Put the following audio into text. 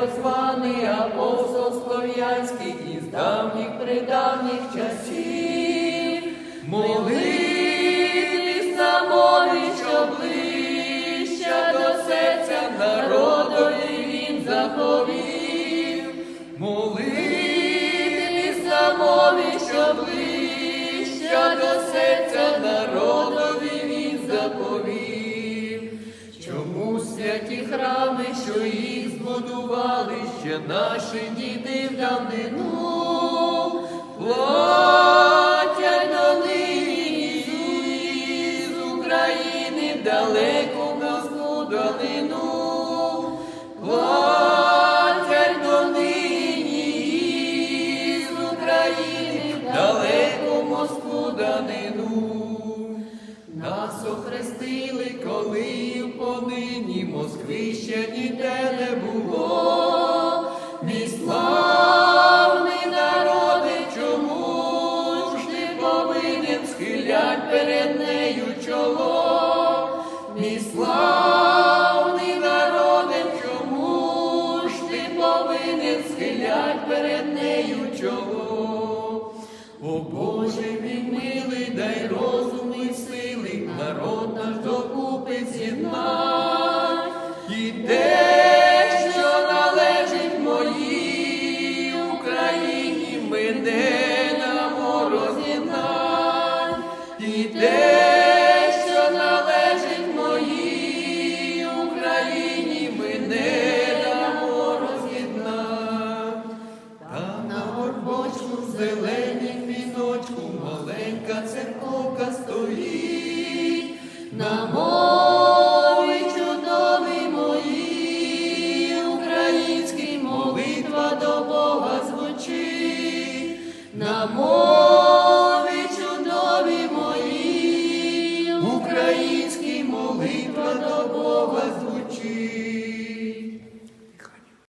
Первозваний апостол слов'янський із давніх придавніх часів. Молитись на мові, що ближче до серця народові він заповів. Молитись на мові, що ближче до серця народові він заповів. Чому святі храми, що їх ще наші діди в давнину, платять донині з України в далеку Москву долину, платять донині з України в далеку Москву данину. Нас охрестили, коли понині Москви ще ніде не було. Мій славний народе, чому ж ти повинен схилять перед нею чоло? О Боже мій милий, дай розум і сили, народ наш докупи з'єднай. І те, що належить моїй Україні, ми не зеленім віночку маленька церковка стоїть. На мові чудовій моїй українській молитва до Бога звучить. На мові